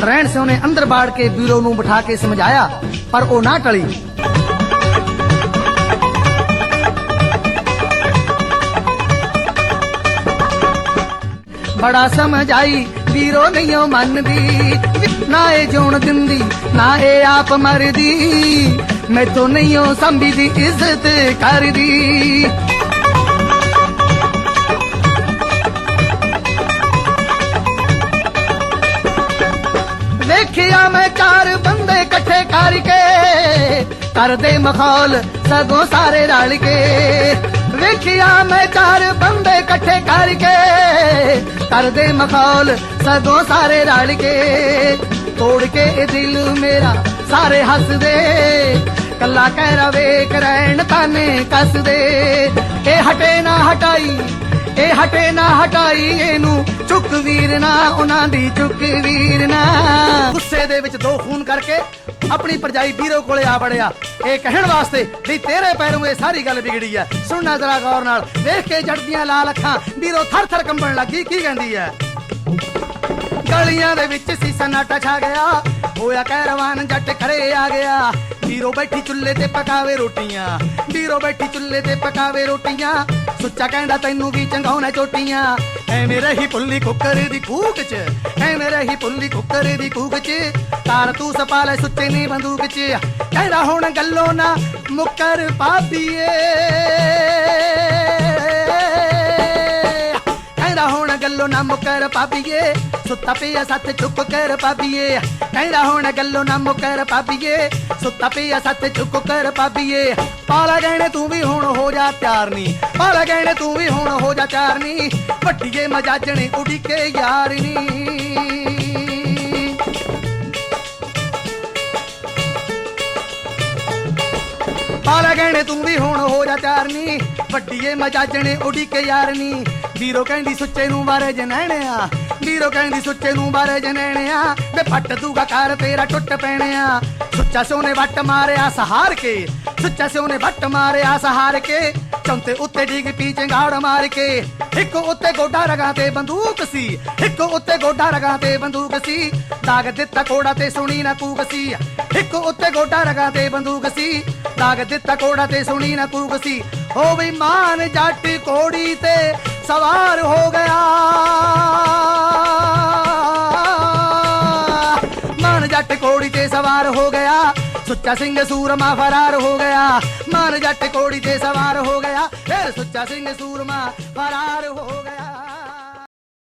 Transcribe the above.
ਨਰੈਣ ਸਿਉ ਨੇ ਅੰਦਰ ਬਾੜ ਕੇ ਵੀਰੋ ਨੂੰ ਬਿਠਾ ਕੇ ਸਮਝਾਇਆ, ਪਰ ਉਹ ਨਾ ਟਲੀ। ਬੜਾ ਸਮਝਾਈ ਵੀਰੋ ਨਹੀਂ ਉਹ ਮੰਨਦੀ। ਨਾ ਇਹ ਜੋਣ ਦਿੰਦੀ, ਨਾ ਇਹ ਆਪ ਮਰਦੀ। ਮੈਂ ਨਹੀਂ ਉਹ ਸੰਭੀ ਦੀ ਇੱਜ਼ਤ ਕਰਦੀ। ਵੇਖਿਆ ਮੈਂ ਚਾਰ ਬੰਦੇ ਇਕੱਠੇ ਕਰਕੇ। ਕਰਦੇ ਮਖੌਲ ਸਗੋਂ ਸਾਰੇ ਰਲ ਕੇ। ਵੇਖਿਆ ਮੈਂ ਚਾਰ ਬੰਦੇ ਇਕੱਠੇ ਕਰਕੇ। ਕਰਦੇ ਮਖੌਲ ਸਗੋਂ ਸਾਰੇ ਰਲ ਕੇ। ਤੋੜ ਕੇ ਇਹ ਦਿਲ ਮੇਰਾ ਸਾਰੇ ਹੱਸਦੇ। ਕੱਲਾ ਕਹਿ ਰਵੇ ਕਰੈਣ ਤਾਨੇ ਕੱਸਦੇ। ਇਹ ਹਟੇ ਨਾ ਹਟਾਈ ਇਹ ਹਟੇ ਨਾ ਹਟਾਈ ਇਹਨੂੰ ਚੁੱਕ ਵੀਰ ਨਾ, ਉਹਨਾਂ ਦੀ ਚੁੱਕ ਵੀਰ ਨਾ। ਗੁੱਸੇ ਦੇ ਵਿੱਚ ਦੋ ਖੂਨ ਕਰਕੇ ਆਪਣੀ ਪਰਜਾਈ ਵੀਰੋ ਕੋਲੇ ਆ ਬੜਿਆ ਇਹ ਕਹਿਣ ਵਾਸਤੇ ਵੀ ਤੇਰੇ ਪੈਰੋਂ ਇਹ ਸਾਰੀ ਗੱਲ ਵਿਗੜੀ ਆ ਸੁਣਨਾ ਜ਼ਰਾ ਗੌਰ ਨਾਲ। ਵੇਖ ਕੇ ਜੜਦੀਆਂ ਲਾਲ ਅੱਖਾਂ। ਵੀਰੋ ਥਰ ਥਰ ਕੰਬਣ ਲੱਗੀ, ਕੀ ਕਹਿੰਦੀ ਐ? ਗਲੀਆਂ ਦੇ ਵਿੱਚ ਸੀ ਸਨਾਟਾ ਛਾ ਗਿਆ। ਹੋਇਆ ਕਹਿਰਵਾਨ ਜੱਟ ਖੜੇ ਆ ਗਿਆ। ਵੀਰੋ ਬੈਠੀ ਚੁੱਲ੍ਹੇ ਤੇ ਪਕਾਵੇ ਰੋਟੀਆਂ। ਵੀਰੋ ਬੈਠੀ ਚੁੱਲ੍ਹੇ ਤੇ ਪਕਾਵੇ ਰੋਟੀਆਂ। ਸੁੱਚਾ ਕਹਿੰਦਾ ਤੈਨੂੰ ਵੀ ਚੰਗਾਉਣਾ ਚੋਟੀਆਂ। ਐਵੇਂ ਰਹੀ ਪੁੱਲੀ ਕੁੱਕਰ ਦੀ ਕੂਕ ਚ, ਐਵੇਂ ਰਹੀ ਪੁੱਲੀ ਕੁੱਕਰ ਦੀ ਕੂਕ ਚ। ਤਾਰ ਤੂੰ ਸਪਾ ਲੈ ਸੁੱਚੇ ਨੀ ਬੰਦੂਕ ਚ। ਕਹਿੰਦਾ ਹੁਣ ਗੱਲੋਂ ਨਾ ਮੁੱਕਰ ਪਾਪੀਏ ਗੱਲੋਂ ਨਾ ਮੁਕਰ ਪਾਪੀਏ ਸੁੱਤਾ ਪਿਆ ਸੱਤ ਚੁੱਪ ਕਰ ਪਾਪੀਏ ਕਹਿੰਦਾ ਹੁਣ ਗੱਲੋਂ ਨਾ ਮੁਕਰ ਪਾਪੀਏ ਸੁੱਤਾ ਪਿਆ ਸੱਤ ਚੁੱਪ ਕਰ ਪਾਪੀਏ ਪਾਲਾ ਗਹਿਣੇ ਤੂੰ ਵੀ ਹੁਣ ਹੋ ਜਾ ਤਿਆਰ ਪਾਲਾ ਗਹਿਣੇ ਤੂੰ ਵੀ ਹੁਣ ਹੋ ਜਾ ਤਿਆਰ ਵੱਡੀਏ ਮਜਾਜਣੇ ਉਡੀ ਕੇ ਪਾਲਾ ਗਹਿਣੇ ਤੂੰ ਵੀ ਹੁਣ ਹੋ ਜਾ ਚਾਰਨੀ ਵੱਡੀਏ ਮਜਾਜਣੇ ਉਡੀ ਕੇ ਯਾਰਨੀ। ਵੀਰੋ ਕਹਿੰਦੀ ਸੁੱਚੇ ਨੂੰ ਬਾਰੇ ਜਨੈਣਿਆ ਵੀਰੋ ਕਹਿੰਦੀ ਸੁੱਚੇ ਨੂੰ ਬਾਰੇ ਜਨੈਣਿਆ ਵੇ ਫੱਟ ਦੂਗਾ ਕਾਰ ਤੇਰਾ ਟੁੱਟ ਪੈਣਿਆ। ਸੁੱਚਾ ਸਿਓ ਵੱਟ ਮਾਰਿਆ ਸਹਾਰ ਕੇ। ਸੁੱਚਾ ਸਿਓ ਵੱਟ ਮਾਰਿਆ ਸਹਾਰ ਕੇ। ਚੌਂਤੇ ਉੱਤੇ ਡਿੱਗ ਪੀ ਚੰਗਾੜ ਮਾਰ ਕੇ। ਇੱਕ ਉੱਤੇ ਗੋਡਾ ਰਗਾ ਤੇ ਬੰਦੂਕ ਸੀ। ਇੱਕ ਉੱਤੇ ਗੋਡਾ ਰਗਾ ਤੇ ਬੰਦੂਕ ਸੀ। ਦਾਗ ਦਿੱਤਾ ਕੋੜਾ ਤੇ ਸੁਣੀ ਨਾ ਕੂਕ ਸੀ। ਇੱਕ ਉੱਤੇ ਗੋਡਾ ਰਗਾ ਤੇ ਬੰਦੂਕ ਸੀ। ਦਾਗ ਦਿੱਤਾ ਕੋੜਾ ਤੇ ਸੁਣੀ ਨਾ ਕੂਕ ਸੀ। ਹੋ ਵੀ ਮਾਨ ਜੱਟ ਕੋੜੀ ਤੇ ਸਵਾਰ ਹੋ ਗਿਆ। ਮਨ ਜੱਟ ਕੋੜੀ ਤੇ ਸਵਾਰ ਹੋ ਗਿਆ। ਸੁੱਚਾ ਸਿੰਘ ਸੂਰਮਾ ਫਰਾਰ ਹੋ ਗਿਆ। ਮਨ ਜੱਟ ਕੋੜੀ ਤੇ ਸਵਾਰ ਹੋ ਗਿਆ। ਫਿਰ ਸੁੱਚਾ ਸਿੰਘ ਸੂਰਮਾ ਫਰਾਰ ਹੋ ਗਿਆ।